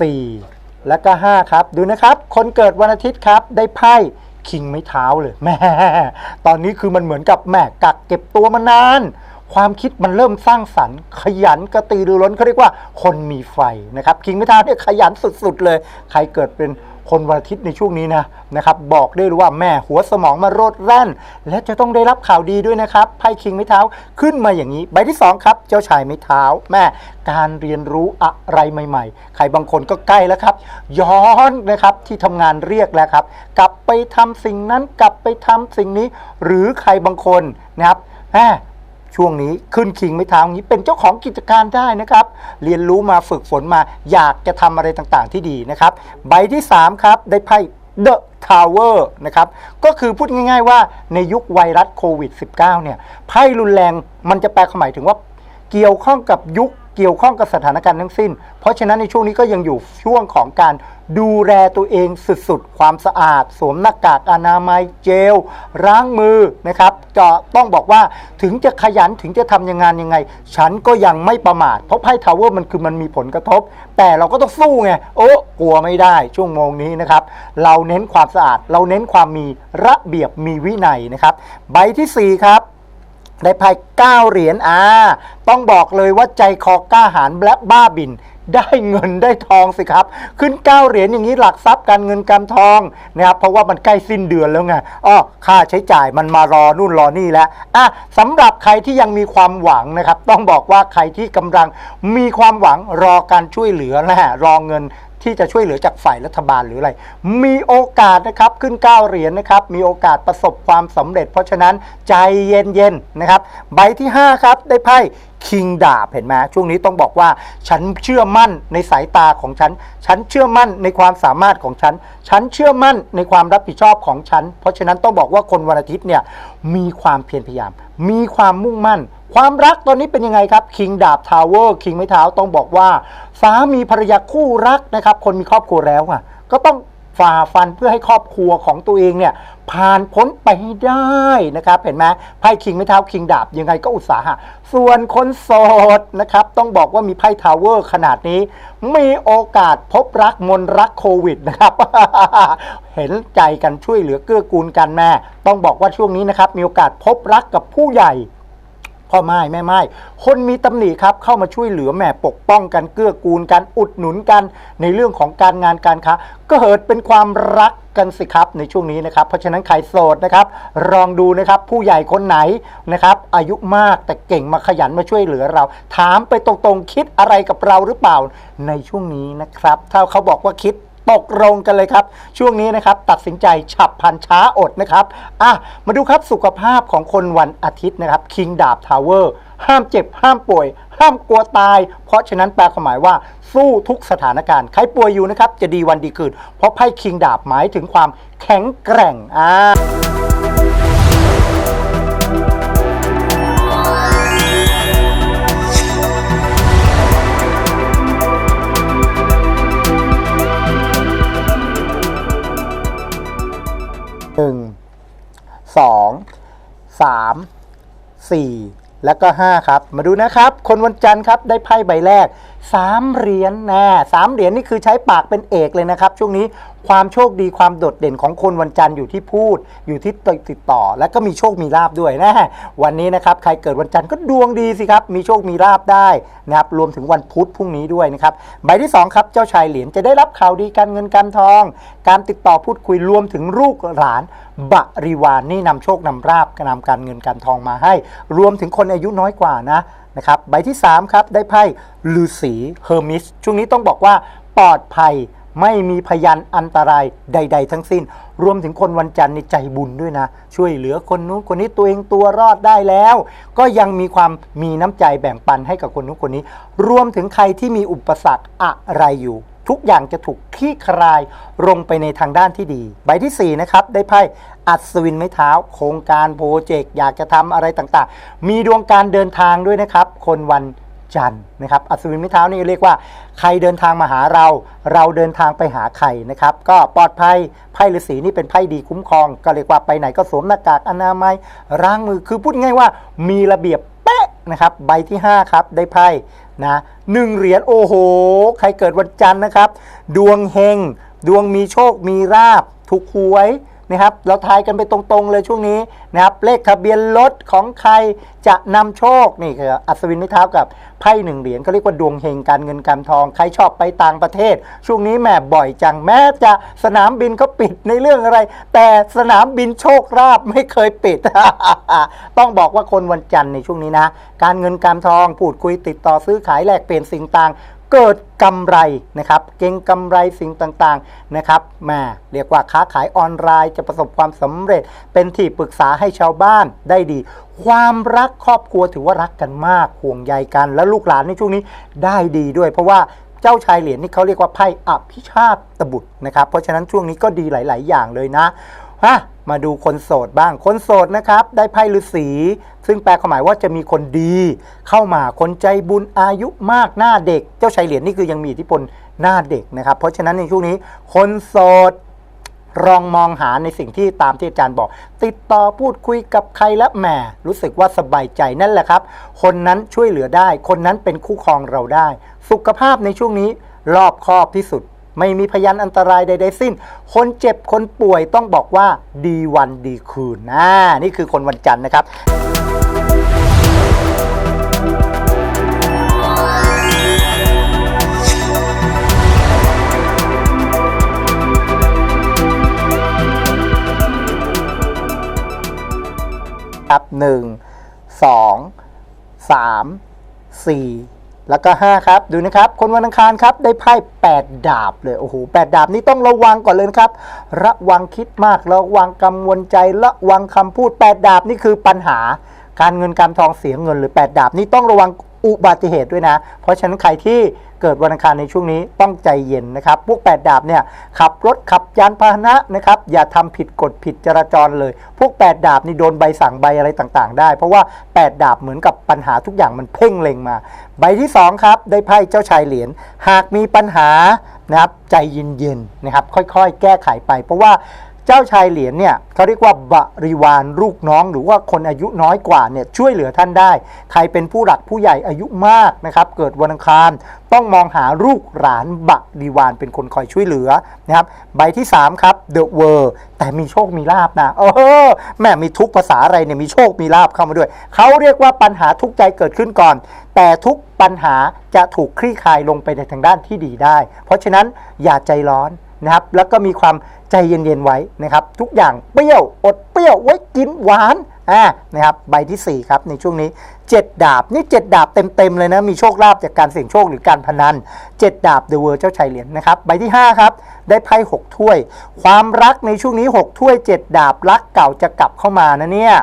4 และก็ 5 ครับ ดูนะครับ คนเกิดวันอาทิตย์ครับ ได้ไพ่คิงไม่เท้าเลยแม่ตอนนี้คือมันเหมือนกับแม่กักเก็บตัวมานาน ความคิดมันเริ่มสร้างสรรค์ ขยันกระตือรือร้นเขาเรียกว่า คนมีไฟนะครับคิงไม่เท้าเนี่ยขยันสุดๆเลย ใครเกิดเป็น คนวันอาทิตย์ในช่วงนี้นะนะครับบอกได้เลยว่าแม่หัวสมองมาโรดแร่น และจะต้องได้รับข่าวดีด้วยนะครับไพ่คิงไม่เท้าขึ้นมาอย่างนี้ ใบที่สองครับ เจ้าชายไม่เท้า แม่การเรียนรู้อะไรใหม่ๆ ใครบางคนก็ใกล้แล้วครับ ย้อนนะครับที่ทำงานเรียกแล้วครับ กลับไปทำสิ่งนั้นกลับไปทำสิ่งนี้ หรือใครบางคนนะครับแม่ ช่วงนี้ขึ้นคิงไม่เท้าอย่างนี้เป็นเจ้าของกิจการได้นะครับ เรียนรู้มาฝึกฝนมาอยากจะทำอะไรต่างๆที่ดีนะครับ ใบที่ 3 ครับ ได้ไพ่ The Tower นะครับ ก็คือพูดง่ายๆว่าในยุคไวรัสโควิด -19 เนี่ยไพ่รุนแรงมันจะแปลความหมายถึงว่าเกี่ยวข้องกับยุค เกี่ยวข้องกับสถานการณ์ทั้งสิ้น เพราะฉะนั้นในช่วงนี้ก็ยังอยู่ช่วงของการดูแลตัวเองสุดๆ ความสะอาด สวมหน้ากากอนามัยเจลล้างมือนะครับก็ต้องบอกว่าถึงจะขยันถึงจะทำยังงานยังไง ฉันก็ยังไม่ประมาท เพราะไพ่ทาวเวอร์มันคือมันมีผลกระทบ แต่เราก็ต้องสู้ไงโอ้กลัวไม่ได้ช่วงโมงนี้นะครับ เราเน้นความสะอาด เราเน้นความมีระเบียบมีวินัยนะครับ ใบทีสี่4 ครับ ได้ไพ่9เหรียญอ่าต้องบอกเลยว่าใจคอกล้าหาญและบ้าบิน ได้เงินได้ทองสิครับ ขึ้น 9 เหรียญอย่างนี้หลักทรัพย์การเงินการทองนะครับเพราะว่ามันใกล้สิ้นเดือนแล้วไงอ้อค่าใช้จ่ายมันมารอนู่นรอนี่แล้วอะสำหรับใครที่ยังมีความหวังนะครับ ต้องบอกว่าใครที่กำลังมีความหวังรอการช่วยเหลือนะฮะรอเงิน ที่จะช่วยเหลือจากฝ่ายรัฐบาลหรืออะไร มีโอกาสนะครับขึ้น 9 เหรียญนะครับ มีโอกาสประสบความสำเร็จ เพราะฉะนั้นใจเย็นๆนะครับ ใบที่ 5 ครับ ได้ไพ่คิงดาบเห็นไหมช่วงนี้ต้องบอกว่า ฉันเชื่อมั่นในสายตาของฉัน ฉันเชื่อมั่นในความสามารถของฉัน ฉันเชื่อมั่นในความรับผิดชอบของฉัน เพราะฉะนั้นต้องบอกว่าคนวันอาทิตย์เนี่ยมีความเพียรพยายาม มีความมุ่งมั่น ความรักตอนนี้เป็นยังไงครับคิงดาบทาวเวอร์คิงไม้เท้าต้องบอกว่า สามีภรรยาคู่รักนะครับ คนมีครอบครัวแล้วอะ ก็ต้องฝ่าฟันเพื่อให้ครอบครัวของตัวเองเนี่ยผ่านพ้นไปให้ได้นะครับ เห็นไหมไพ่คิงไม่เท้าคิงดาบยังไงก็อุตสาหะส่วนคนโสดนะครับ ต้องบอกว่ามีไพ่ทาวเวอร์ขนาดนี้ มีโอกาสพบรักมนรักโควิดนะครับ เห็นใจกันช่วยเหลือเกื้อกูลกันแม่ ต้องบอกว่าช่วงนี้นะครับ มีโอกาสพบรักกับผู้ใหญ่ พ่อไม้แม่ไม้คนมีตำหนิครับเข้ามาช่วยเหลือแม่ปกป้องกันเกื้อกูลกันอุดหนุนกันในเรื่องของการงานการค้าก็เกิดเป็นความรักกันสิครับในช่วงนี้นะครับ เพราะฉะนั้นใครโสดนะครับลองดูนะครับผู้ใหญ่คนไหนนะครับอายุมากแต่เก่งมาขยันมาช่วยเหลือเรา ถามไปตรงๆคิดอะไรกับเราหรือเปล่าในช่วงนี้นะครับ ถ้าเขาบอกว่าคิด ตกลงกันเลยครับ ช่วงนี้นะครับตัดสินใจฉับพลันช้าอดนะครับอะมาดูครับสุขภาพของคนวันอาทิตย์นะครับคิงดาบทาวเวอร์ห้ามเจ็บ ห้ามป่วย ห้ามกลัวตาย เพราะฉะนั้นแปลความหมายว่าสู้ทุกสถานการณ์ ใครป่วยอยู่นะครับ จะดีวันดีคืน เพราะไพ่คิงดาบหมายถึงความแข็งแกร่งอ่า หนึ่งสองสามสี่แล้วก็ห้าครับ มาดูนะครับ คนวันจันทร์ครับได้ไพ่ใบแรกสามเหรียญนะสามเหรียญนี่คือใช้ปากเป็นเอกเลยนะครับ ช่วงนี้ ความโชคดีความโดดเด่นของคนวันจันทร์อยู่ที่พูด อยู่ที่ติดต่อ และก็มีโชคมีลาบด้วยนะวันนี้นะครับใครเกิดวันจันทร์ก็ดวงดีสิครับ มีโชคมีลาบได้นะครับรวมถึงวันพุธพรุ่งนี้ด้วยนะครับใบที่สองครับเจ้าชายเหรียญจะได้รับข่าวดีการเงินการทอง การติดต่อพูดคุยรวมถึงลูกหลานบริวารนนี่นำโชคนำราบนำการเงินการทองมาให้ รวมถึงคนอายุน้อยกว่านะนะครับใบที่3ครับได้ไพ่ฤาษีเฮอร์มิสช่วงนี้ต้องบอกว่าปลอดภัย ไม่มีพยานอันตรายใด ๆ ทั้งสิ้น รวมถึงคนวันจันทร์ในใจบุญด้วยนะ ช่วยเหลือคนนู้นคนนี้ตัวเองตัวรอดได้แล้ว ก็ยังมีความมีน้ำใจแบ่งปันให้กับคนนู้นคนนี้ รวมถึงใครที่มีอุปสรรคอะไรอยู่ ทุกอย่างจะถูกคลี่คลายลงไปในทางด้านที่ดี ใบทีสี่4 นะครับ ได้ไพ่อัศวินไม้เท้า โครงการโปรเจกต์อยากจะทำอะไรต่างๆ มีดวงการเดินทางด้วยนะครับ คนวัน จันทร์นะครับอัศวินไม้เท้านี่เรียกว่าใครเดินทางมาหาเรา เราเดินทางไปหาใครนะครับ ก็ปลอดภัยไพ่ฤาษีนี่เป็นไพ่ดีคุ้มครอง ก็เรียกว่าไปไหนก็สวมหน้ากากอนามัยล้างมือคือพูดง่ายว่ามีระเบียบเป๊ะนะครับใบที่ 5 ครับได้ไพ่นะหนึ่งเหรียญโอ้โห ใครเกิดวันจันทร์นะครับ ดวงเฮงดวงมีโชคมีราบถูกหวย นะครับเราทายกันไปตรงๆเลยช่วงนี้นะครับเลขทะเบียนรถของใครจะนำโชคนี่คืออัศวินไม้เท้ากับไพ่หนึ่งเหรียญเขาเรียกว่าดวงเฮงการเงินการทองใครชอบไปต่างประเทศ ช่วงนี้แหม่บ่อยจังแม้จะสนามบินเขาปิดในเรื่องอะไร แต่สนามบินโชคราบไม่เคยปิด ต้องบอกว่าคนวันจันทร์ในช่วงนี้นะ การเงินการทองพูดคุยติดต่อซื้อขายแลกเปลี่ยนสิ่งต่าง เกิดกำไรนะครับเก่งกำไรสิ่งต่างๆนะครับแม่เรียกว่าค้าขายออนไลน์จะประสบความสำเร็จ เป็นที่ปรึกษาให้ชาวบ้านได้ดี ความรักครอบครัวถือว่ารักกันมากห่วงใยกัน และลูกหลานในช่วงนี้ได้ดีด้วย เพราะว่าเจ้าชายเหรียญนี่เขาเรียกว่าไพ่อภิชาตบุตรนะครับ เพราะฉะนั้นช่วงนี้ก็ดีหลาย ๆ อย่างเลยนะ ฮะมาดูคนโสดบ้าง คนโสดนะครับ ได้ไพ่ฤาษีซึ่งแปลความหมายว่าจะมีคนดี เข้ามาคนใจบุญอายุมากหน้าเด็ก เจ้าชายเหรียญนี่คือยังมีอิทธิพลหน้าเด็กนะครับ เพราะฉะนั้นในช่วงนี้ คนโสดลองมองหาในสิ่งที่ตามที่อาจารย์บอก ติดต่อพูดคุยกับใครและแหมรู้สึกว่าสบายใจนั่นแหละครับ คนนั้นช่วยเหลือได้ คนนั้นเป็นคู่ครองเราได้ สุขภาพในช่วงนี้รอบคอบที่สุด ไม่มีพยานอันตรายใดๆสิ้น คนเจ็บคนป่วยต้องบอกว่าดีวันดีคืนนะนี่คือคนวันจันทร์นะครับครับหนึ่งสองสามสี่ แล้วก็ 5 ครับ ดูนะครับ คนวันอังคารครับ ได้ไพ่8 ดาบเลย โอ้โหแดาบนี้ต้องระวังก่อนเลยนะครับ ระวังคิดมาก ระวังกังวลใจ ระวังคำพูด 8 ดาบนี่คือปัญหา การเงินการทองเสียเงินหรือ 8 ดาบนี่ต้องระวัง อุบัติเหตุด้วยนะ เพราะฉะนั้นใครที่เกิดวันอังคารในช่วงนี้ต้องใจเย็นนะครับ พวก8ดดาบเนี่ยขับรถขับยานพาหนะนะครับ อย่าทำผิดกฎผิดจราจรเลย พวก8ดดาบนี่โดนใบสั่งใบอะไรต่างๆ ได้ เพราะว่า8ดาบเหมือนกับปัญหาทุกอย่างมันเพ่งเล็งมา ใบที่ 2 ครับ ได้ไพ่เจ้าชายเหรียญหากมีปัญหานะครับใจเย็นๆนะครับ ค่อยๆ แก้ไขไป เพราะว่า เจ้าชายเหรียญเนี่ยเขาเรียกว่าบริวารลูกน้อง หรือว่าคนอายุน้อยกว่าเนี่ยช่วยเหลือท่านได้ ใครเป็นผู้หลักผู้ใหญ่อายุมากนะครับ เกิดวันอังคารต้องมองหาลูกหลานบริวารเป็นคนคอยช่วยเหลือนะครับ ใบที่ 3 ครับ The World แต่มีโชคมีลาบนะเออแม่มีทุกภาษาอะไรเนี่ยมีโชคมีลาบเข้ามาด้วย เขาเรียกว่าปัญหาทุกใจเกิดขึ้นก่อน แต่ทุกปัญหาจะถูกคลี่คลายลงไปในทางด้านที่ดีได้ เพราะฉะนั้นอย่าใจร้อน นะครับ แล้วก็มีความใจเย็นๆไว้นะครับ ทุกอย่างเปรี้ยวอดเปรี้ยวไว้กินหวานอ่านะครับใบที่ 4 ครับในช่วงนี้ 7 ดาบนี่ 7 ดาบเต็มๆเลยนะ มีโชคลาภจากการเสี่ยงโชคหรือการพนัน 7 ดาบเดอะเวอร์เจ้าชายเหรียญนะครับ ใบที่ 5 ครับ ได้ไพ่6ถ้วย ความรักในช่วงนี้ 6 ถ้วย 7 ดาบรักเก่าจะกลับเข้ามานะเนี่ย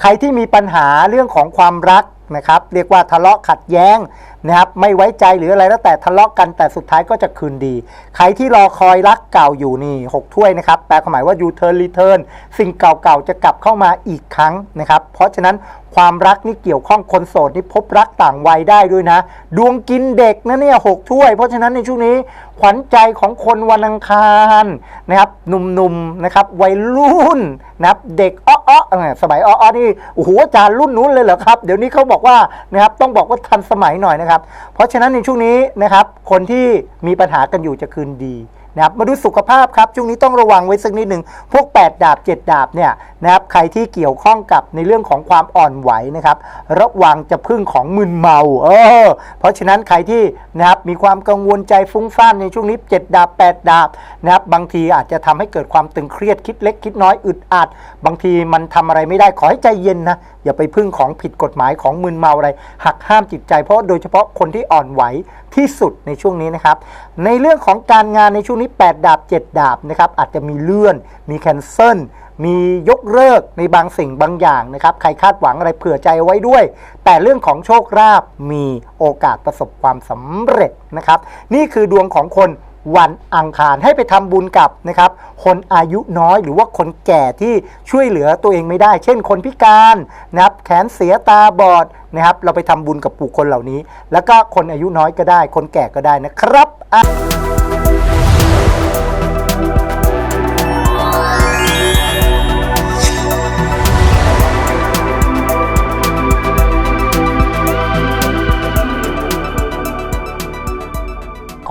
ใครที่มีปัญหาเรื่องของความรักนะครับ เรียกว่าทะเลาะขัดแย้ง นะครับไม่ไว้ใจหรืออะไรแล้วแต่ทะเลาะกันแต่สุดท้ายก็จะคืนดี ใครที่รอคอยรักเก่าอยู่นี่ 6 ถ้วยนะครับ แปลความหมายว่า U turn return สิ่งเก่าๆ จะกลับเข้ามาอีกครั้งนะครับ เพราะฉะนั้นความรักนี่เกี่ยวข้องคนโสดนี่พบรักต่างวัยได้ด้วยนะ ดวงกินเด็กนะเนี่ยหกถ้วย เพราะฉะนั้นในช่วงนี้ขวัญใจของคนวันอังคารนะครับหนุ่มๆนะครับวัยรุ่นนะครับเด็กอ้อๆเอสมัยอ้อๆนี่โอ้โหอาจารย์รุ่นนู้นเลยเหรอครับ เดี๋ยวนี้เขาบอกว่านะครับต้องบอกว่าทันสมัยหน่อยนะครับเพราะฉะนั้นในช่วงนี้นะครับ คนที่มีปัญหากันอยู่จะคืนดีนะครับมาดูสุขภาพครับช่วงนี้ต้องระวังไว้สักนิดหนึ่งพวก 8 ดาบ 7 ดาบเนี่ยนะครับใครที่เกี่ยวข้องกับในเรื่องของความอ่อนไหวนะครับระวังจะพึ่งของมึนเมาเออเพราะฉะนั้นใครที่นะครับมีความกังวลใจฟุ้งซ่านในช่วงนี้ 7 ดาบ 8 ดาบนะครับบางทีอาจจะทำให้เกิดความตึงเครียดคิดเล็กคิดน้อยอึดอัด บางทีมันทำอะไรไม่ได้ขอให้ใจเย็นนะ อย่าไปพึ่งของผิดกฎหมายของมึนเมาอะไร หักห้ามจิตใจ เพราะโดยเฉพาะคนที่อ่อนไหวที่สุดในช่วงนี้นะครับ ในเรื่องของการงานในช่วงนี้ 8 ดาบ 7 ดาบนะครับอาจจะมีเลื่อน มีแคนเซิลมียกเลิกในบางสิ่งบางอย่างนะครับใครคาดหวังอะไรเผื่อใจไว้ด้วย แต่เรื่องของโชคลาภมีโอกาสประสบความสำเร็จนะครับ นี่คือดวงของคน วันอังคารให้ไปทำบุญกับนะครับคนอายุน้อยหรือว่าคนแก่ที่ช่วยเหลือตัวเองไม่ได้ เช่น คนพิการนะครับแขนเสียตาบอดนะครับ เราไปทำบุญกับบุคคลเหล่านี้ แล้วก็คนอายุน้อยก็ได้ คนแก่ก็ได้นะครับ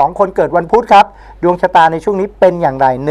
ของคนเกิดวันพุธครับ ดวงชะตาในช่วงนี้เป็นอย่างไร 1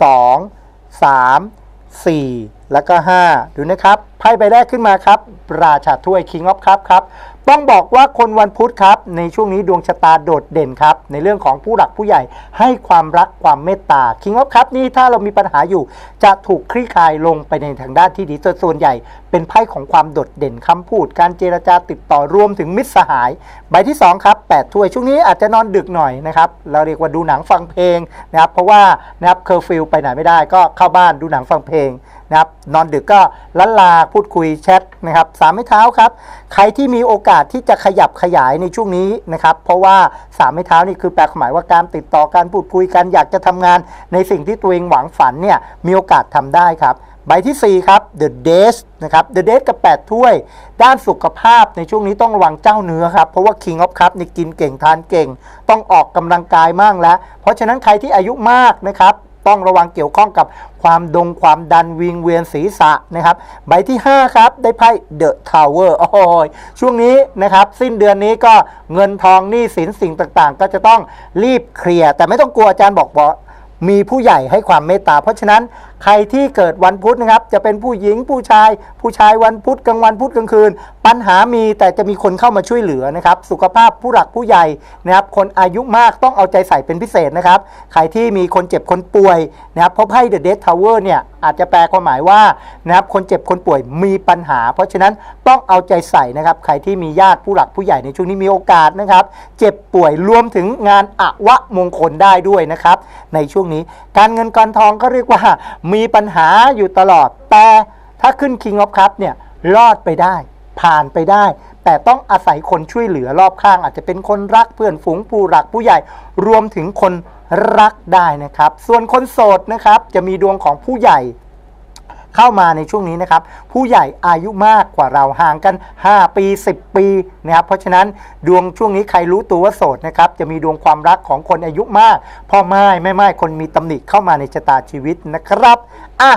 2 3 4 แล้วก็ 5 ดูนะครับไพ่ใบแรกขึ้นมาครับ ราชาถ้วย King of Cup ครับ ต้องบอกว่าคนวันพุธครับ ในช่วงนี้ดวงชะตาโดดเด่นครับ ในเรื่องของผู้หลักผู้ใหญ่ให้ความรักความเมตตา King of Cup นี่ถ้าเรามีปัญหาอยู่จะถูกคลี่คลายลงไปในทางด้านที่ดีส่วนใหญ่ เป็นไพ่ของความโดดเด่นคำพูด การเจรจาติดต่อรวมถึงมิตรสหาย ใบที่2ครับ8ถ้วยช่วงนี้อาจจะนอนดึกหน่อยนะครับเราเรียกว่าดูหนังฟังเพลงนะครับเพราะว่านะครับเคอร์ฟิลไปไหนไม่ได้ก็เข้าบ้านดูหนังฟังเพลง นะครับนอนดึกก็ลันลาพูดคุยแชทนะครับสามไม้เท้าครับ ใครที่มีโอกาสที่จะขยับขยายในช่วงนี้นะครับ เพราะว่าสามไม้เท้านี่คือแปลความหมายว่าการติดต่อการพูดคุยกันอยากจะทำงานในสิ่งที่ตัวเองหวังฝันเนี่ยมีโอกาสทำได้ครับใบทีสี่ 4 ครับ The Days นะครับ The Days กับ 8 ถ้วย ด้านสุขภาพในช่วงนี้ต้องระวังเจ้าเนื้อครับ เพราะว่า King of Cup นี่กินเก่งทานเก่ง ต้องออกกำลังกายมั่งแล้ว เพราะฉะนั้นใครที่อายุมากนะครับ ต้องระวังเกี่ยวข้องกับความดงความดันวิงเวียนศีรษะนะครับ ใบที่ 5 ครับ ได้ไพ่ The Tower โอ้ยช่วงนี้นะครับ สิ้นเดือนนี้ก็เงินทองหนี้สินสิ่งต่างๆ ก็จะต้องรีบเคลียร์ แต่ไม่ต้องกลัวอาจารย์บอกบอกมีผู้ใหญ่ให้ความเมตตา เพราะฉะนั้น ใครที่เกิดวันพุธนะครับ จะเป็นผู้หญิงผู้ชาย ผู้ชายวันพุธกลางวันพุธกลางคืน ปัญหามีแต่จะมีคนเข้ามาช่วยเหลือนะครับ สุขภาพผู้หลักผู้ใหญ่นะครับ คนอายุมากต้องเอาใจใส่เป็นพิเศษนะครับ ใครที่มีคนเจ็บคนป่วยนะครับเพราะไพ่ The Death Tower เนี่ยอาจจะแปลความหมายว่านะครับคนเจ็บคนป่วยมีปัญหา เพราะฉะนั้นต้องเอาใจใส่นะครับ ใครที่มีญาติผู้หลักผู้ใหญ่ในช่วงนี้มีโอกาสนะครับ เจ็บป่วยรวมถึงงานอวะมงคลได้ด้วยนะครับ ในช่วงนี้การเงินการทองก็เรียกว่ามีปัญหาอยู่ตลอด แต่ถ้าขึ้น King of Cup เนี่ยรอดไปได้ ผ่านไปได้ แต่ต้องอาศัยคนช่วยเหลือรอบข้าง อาจจะเป็นคนรักเพื่อนฝูงผู้หลักผู้ใหญ่ รวมถึงคนรักได้นะครับ ส่วนคนโสดนะครับ จะมีดวงของผู้ใหญ่ เข้ามาในช่วงนี้นะครับ ผู้ใหญ่อายุมากกว่าเราห่างกัน 5 ปี 10 ปีนะครับเพราะฉะนั้นดวงช่วงนี้ใครรู้ตัวว่าโสดนะครับจะมีดวงความรักของคนอายุมากพ่อไม้แม่ไม้คนมีตำหนิเข้ามาในชะตาชีวิตนะครับอะ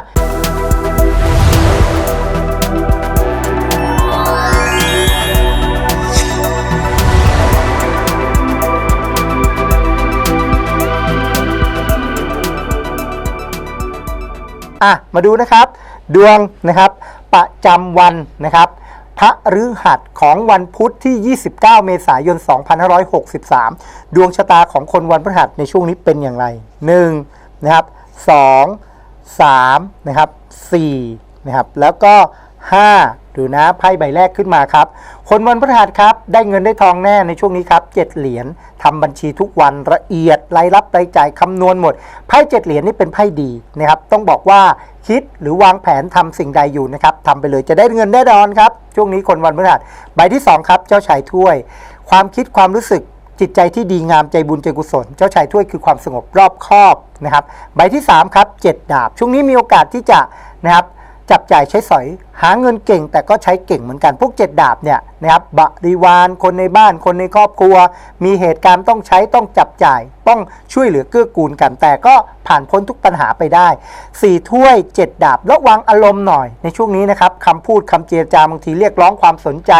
อะมาดูนะครับดวงนะครับประจำวันนะครับพระฤหัสของวันพุธที่ 29 เมษายน 2563 ดวงชะตาของคนวันพฤหัสในช่วงนี้เป็นอย่างไร 1. นะครับ2 3นะครับ4นะครับแล้วก็ 5 ดูนะไพ่ใบแรกขึ้นมาครับคนวันพฤหัสครับได้เงินได้ทองแน่ในช่วงนี้ครับ7เหรียญทำบัญชีทุกวันละเอียดรายรับรายจ่ายคำนวณหมดไพ่เจ็ดเหรียญนี่เป็นไพ่ดีนะครับต้องบอกว่าคิดหรือวางแผนทำสิ่งใดอยู่นะครับทำไปเลยจะได้เงินแน่นอนครับช่วงนี้คนวันพฤหัสใบที่2ครับเจ้าชายถ้วย ความคิดความรู้สึกจิตใจที่ดีงามใจบุญใจกุศล เจ้าชายถ้วยคือความสงบรอบคอบนะครับ ใบที่ 3 ครับเจ็ดดาบ ช่วงนี้มีโอกาสที่จะนะครับ จับจ่ายใช้สอย หาเงินเก่งแต่ก็ใช้เก่งเหมือนกันพวกเจ็ดดาบเนี่ยนะครับบริวารคนในบ้านคนในครอบครัว มีเหตุการณ์ต้องใช้ต้องจับจ่าย ต้องช่วยเหลือเกื้อกูลกันแต่ก็ผ่านพ้นทุกปัญหาไปได้สี่ถ้วยเจ็ดดาบระวังอารมณ์หน่อยในช่วงนี้นะครับคำพูดคำเจรจาบางทีเรียกร้องความสนใจ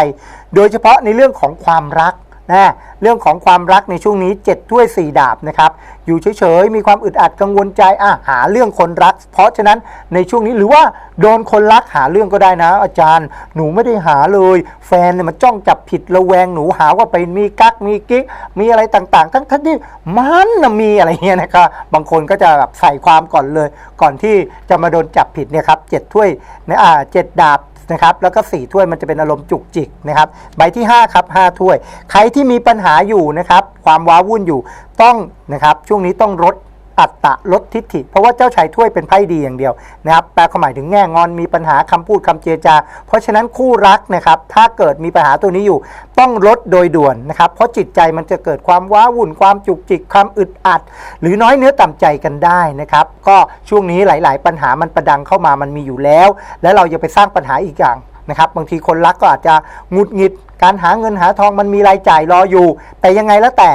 โดยเฉพาะในเรื่องของความรัก นะเรื่องของความรักในช่วงนี้ 7 ถ้วย 4 ดาบนะครับ อยู่เฉยๆ มีความอึดอัดกังวลใจอะหาเรื่องคนรัก เพราะฉะนั้นในช่วงนี้หรือว่าโดนคนรักหาเรื่องก็ได้นะ อาจารย์ หนูไม่ได้หาเลย แฟนเนี่ยมันจ้องจับผิดระแวงหนูหาว่าไปมีกักมีกิ๊กมีอะไรต่างๆ ทั้งทั้งที่มันนะมีอะไรเงี้ยนะครับบางคนก็จะแบบใส่ความก่อนเลย ก่อนที่จะมาโดนจับผิดเนี่ยครับเจ็ดถ้วยนะอ่าเจ็ดดาบ นะครับแล้วก็ 4 ถ้วยมันจะเป็นอารมณ์จุกจิกนะครับใบที่ 5 ครับ 5 ถ้วย ใครที่มีปัญหาอยู่นะครับความว้าวุ่นอยู่ต้องนะครับช่วงนี้ต้องลด อัตตะลดทิฏฐิ เพราะว่าเจ้าชายถ้วยเป็นไพ่ดีอย่างเดียวนะครับแปลความหมายถึงแง่งอนมีปัญหาคำพูดคำเจจา เพราะฉะนั้นคู่รักนะครับถ้าเกิดมีปัญหาตัวนี้อยู่ ต้องลดโดยด่วนนะครับเพราะจิตใจมันจะเกิดความว้าวุ่นความจุกจิกความอึดอัด หรือน้อยเนื้อต่ำใจกันได้นะครับก็ช่วงนี้หลาย ๆ ปัญหามันประดังเข้ามามันมีอยู่แล้ว แล้วเราจะไปสร้างปัญหาอีกอย่างนะครับบางทีคนรักก็อาจจะงุดหงิด การหาเงินหาทองมันมีรายจ่ายรออยู่ แต่ยังไงแล้วแต่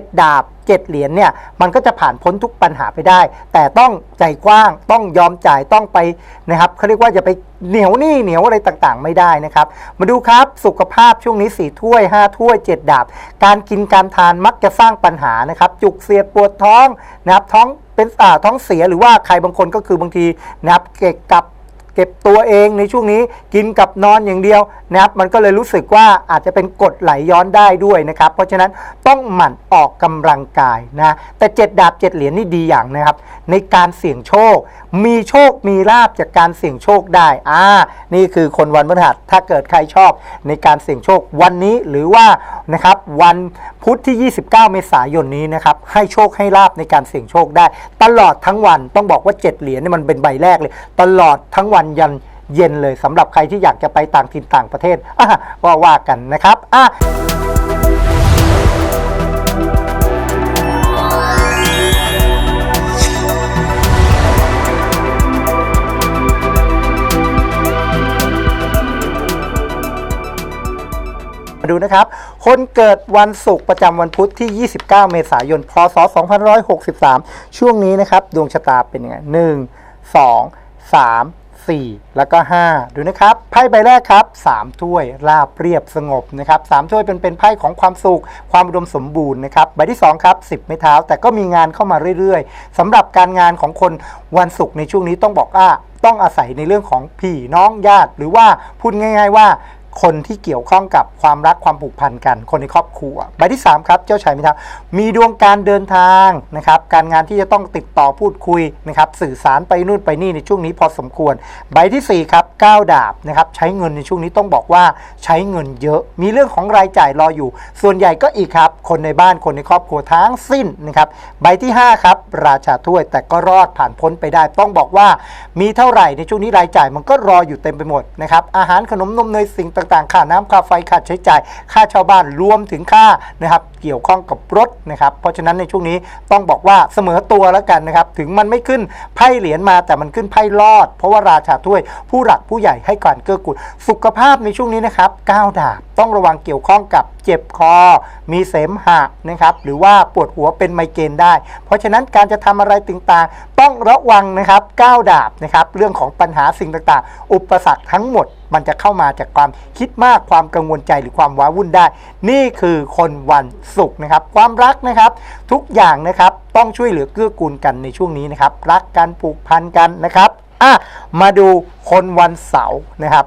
7 ดาบ 7 เหรียญเนี่ยมันก็จะผ่านพ้นทุกปัญหาไปได้ แต่ต้องใจกว้างต้องยอมจ่ายต้องไปนะครับเขาเรียกว่าจะไปเหนียวหนี้เหนียวอะไรต่างๆ ไม่ได้นะครับ มาดูครับสุขภาพช่วงนี้4ถ้วย 5 ถ้วย 7 ดาบ การกินการทานมักจะสร้างปัญหานะครับ จุกเสียดปวดท้องนะครับท้องเป็นอ่าท้องเสียหรือว่าใครบางคนก็คือบางทีนะครับเกะกับ เก็บตัวเองในช่วงนี้กินกับนอนอย่างเดียวนะครับมันก็เลยรู้สึกว่าอาจจะเป็นกดไหลย้อนได้ด้วยนะครับ เพราะฉะนั้นต้องหมั่นออกกำลังกายนะแต่เจ็ดดาบเจ็ดเหรียญนี่ดีอย่างนะครับ ในการเสี่ยงโชค มีโชคมีลาบจากการเสี่ยงโชคได้อ่านี่คือคนวันพฤหัสถ้าเกิดใครชอบในการเสี่ยงโชควันนี้หรือว่านะครับวันพุธที่ 29 เมษายนนี้นะครับให้โชคให้ลาบในการเสี่ยงโชคได้ ตลอดทั้งวันต้องบอกว่าเจ็ดเหรียญนี่มันเป็นใบแรกเลย ตลอดทั้งวันยันเย็นเลยสำหรับใครที่อยากจะไปต่างถิ่นต่างประเทศว่าว่ากันนะครับอะมาดูนะครับ คนเกิดวันศุกร์ประจำวันพุธที่ 29 เมษายน พศ 2563 ช่วงนี้นะครับ ดวงชะตาเป็นยังไง 1 2 3 4 แล้วก็ 5 ดูนะครับไพ่ใบแรกครับ3ถ้วยราบเรียบสงบนะครับ3ถ้วยเป็นเป็นไพ่ของความสุข ความอุดมสมบูรณ์นะครับใบที่2ครับ10 ไม้เท้า แต่ก็มีงานเข้ามาเรื่อยๆสำหรับการงานของคนวันศุกร์ในช่วงนี้ต้องบอกว่าต้องอาศัยในเรื่องของพี่น้องญาติ หรือว่าพูดง่าย ๆ ว่า คนที่เกี่ยวข้องกับความรักความผูกพันกัน คนในครอบครัวใบที่3ครับเจ้าชายมิทักมีดวงการเดินทางนะครับการงานที่จะต้องติดต่อพูดคุยนะครับสื่อสารไปนู่นไปนี่ในช่วงนี้พอสมควร ใบทีสี่4ครับก้าวดาบนะครับใช้เงินในช่วงนี้ต้องบอกว่าใช้เงินเยอะ มีเรื่องของรายจ่ายรออยู่ ส่วนใหญ่ก็อีกครับ คนในบ้านคนในครอบครัวทั้งสิ้นนะครับใบที่5ครับราชาถ้วยแต่ก็รอดผ่านพ้นไปได้ ต้องบอกว่ามีเท่าไหร่ในช่วงนี้รายจ่ายมันก็รออยู่เต็มไปหมดนะครับอาหารขนมนมเนยสิ่งต่ต่างๆ ค่าน้ำค่าไฟค่าใช้จ่าย ค่าช่าบ้านรวมถึงค่านะครับเกี่ยวข้องกับรถนะครับเพราะฉะนั้นในช่วงนี้ต้องบอกว่าเสมอตัวแล้วกันนะครับถึงมันไม่ขึ้นไพ่เหรียญมาแต่มันขึ้นไพ่รอด เพราะว่าราชาถ้วยผู้หลักผู้ใหญ่ให้การเกื้อกูลสุขภาพในช่วงนี้นะครับก้าวดาบต้องระวังเกี่ยวข้องกับเจ็บคอ มีเสมหะนะครับหรือว่าปวดหัวเป็นไมเกรนได้ เพราะฉะนั้นการจะทำอะไรต่างๆ ต้องระวังนะครับก้าวดาบนะครับเรื่องของปัญหาสิ่งต่างๆ อุปสรรคทั้งหมด มันจะเข้ามาจากความคิดมากความกังวลใจหรือความว้าวุ่นได้ นี่คือคนวันศุกร์นะครับ ความรักนะครับ ทุกอย่างนะครับต้องช่วยเหลือเกื้อกูลกันในช่วงนี้นะครับ รักกันผูกพันกันนะครับอะมาดูคนวันเสาร์นะครับ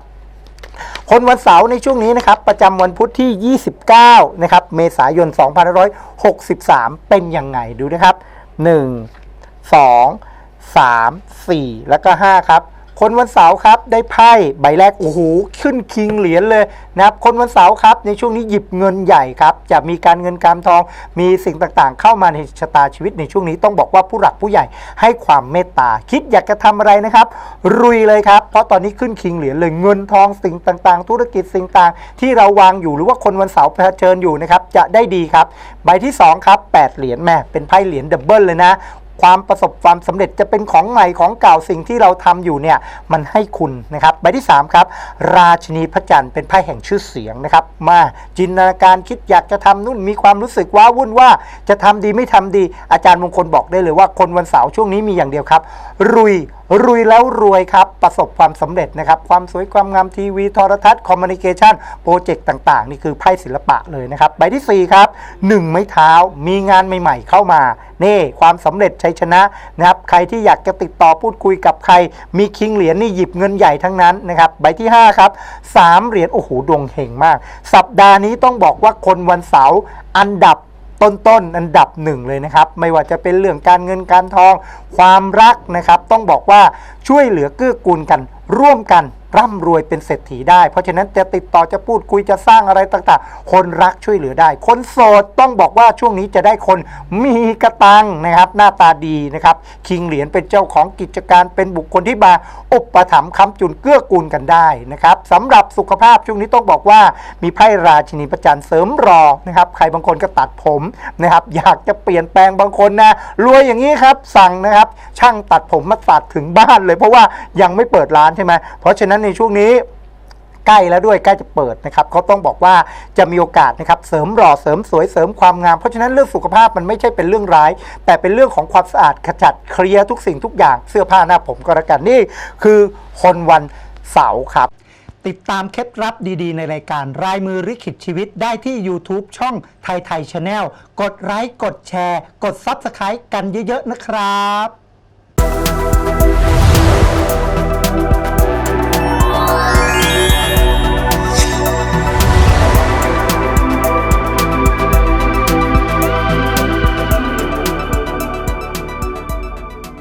คนวันเสาร์ในช่วงนี้นะครับ ประจำวันพุธที่ 29 นะครับ เมษายน 2563 เป็นยังไงดูนะครับ 1 2 3 4 แล้วก็ 5 ครับ คนวันเสาร์ครับได้ไพ่ใบแรกโอ้โหขึ้นคิงเหรียญเลยนะครับคนวันเสาร์ครับในช่วงนี้หยิบเงินใหญ่ครับจะมีการเงินการทอง มีสิ่งต่างๆ เข้ามาในชะตาชีวิตในช่วงนี้ต้องบอกว่าผู้หลักผู้ใหญ่ให้ความเมตตา คิดอยากจะทำอะไรนะครับรุยเลยครับ เพราะตอนนี้ขึ้นคิงเหรียญเลยเงินทองสิ่งต่างๆ ธุรกิจสิ่งต่างที่เราวางอยู่หรือว่าคนวันเสาร์เผชิญอยู่นะครับจะได้ดีครับ ใบที่สองครับแปดเหรียญแม่เป็นไพ่เหรียญดับเบิลเลยนะ ความประสบความสำเร็จจะเป็นของใหม่ของเก่าสิ่งที่เราทำอยู่เนี่ยมันให้คุณนะครับใบที่ 3 ครับ ราชินีพระจันทร์เป็นไพ่แห่งชื่อเสียงนะครับ มาจินตนาการคิดอยากจะทำนู่นมีความรู้สึกว้าวุ่นว่าจะทำดีไม่ทำดี อาจารย์มงคลบอกได้เลยว่าคนวันเสาร์ช่วงนี้มีอย่างเดียวครับรุย รุยแล้วรวยครับ ประสบความสำเร็จนะครับ ความสวยความงามทีวีโทรทัศน์คอมมิวนิเคชันโปรเจกต์ต่าง ๆ นี่คือไพ่ศิลปะเลยนะครับ ใบที่ 4 ครับ 1 ไม้เท้ามีงานใหม่ ๆ เข้ามา นี่ความสำเร็จชัยชนะนะครับ ใครที่อยากจะติดต่อพูดคุยกับใคร มีคิงเหรียญนี่หยิบเงินใหญ่ทั้งนั้นนะครับ ใบที่ 5 ครับ 3 เหรียญโอ้โหดวงเฮงมาก สัปดาห์นี้ต้องบอกว่าคนวันเสาร์อันดับ ต้นๆอันดับหนึ่งเลยนะครับ ไม่ว่าจะเป็นเรื่องการเงินการทอง ความรักนะครับ ต้องบอกว่าช่วยเหลือเกื้อกูลกัน ร่วมกันร่ำรวยเป็นเศรษฐีได้ เพราะฉะนั้นจะติดต่อจะพูดคุยจะสร้างอะไรต่างๆ คนรักช่วยเหลือได้ คนโสดต้องบอกว่าช่วงนี้จะได้คนมีกระตังนะครับ หน้าตาดีนะครับ คิงเหรียญเป็นเจ้าของกิจการเป็นบุคคลที่มาอุปถัมภ์ค้ำจุนเกื้อกูลกันได้นะครับสำหรับสุขภาพช่วงนี้ต้องบอกว่า มีไพ่ราชินีประจันเสริมรอนะครับ ใครบางคนก็ตัดผมนะครับ อยากจะเปลี่ยนแปลงบางคนนะรวยอย่างนี้ครับสั่งนะครับ ช่างตัดผมมาตัดถึงบ้านเลย เพราะว่ายังไม่เปิดร้านใช่ไหมเพราะฉะนั้นในช่วงนี้ใกล้แล้วด้วยใกล้จะเปิดนะครับเขาต้องบอกว่าจะมีโอกาสนะครับเสริมหล่อเสริมสวยเสริมความงามเพราะฉะนั้นเรื่องสุขภาพมันไม่ใช่เป็นเรื่องร้าย แต่เป็นเรื่องของความสะอาดขจัดเคลียร์ทุกสิ่งทุกอย่างเสื้อผ้าหน้าผมก็แล้วกันนี่ คือคนวันเสาร์ครับ ติดตามเคล็ดลับดีๆ ในรายการรายมือริขิตชีวิตได้ที่ YouTube ช่องไทยไทยชาแนลกดไลค์กดแชร์ กด Subscribe กันเยอะๆนะครับ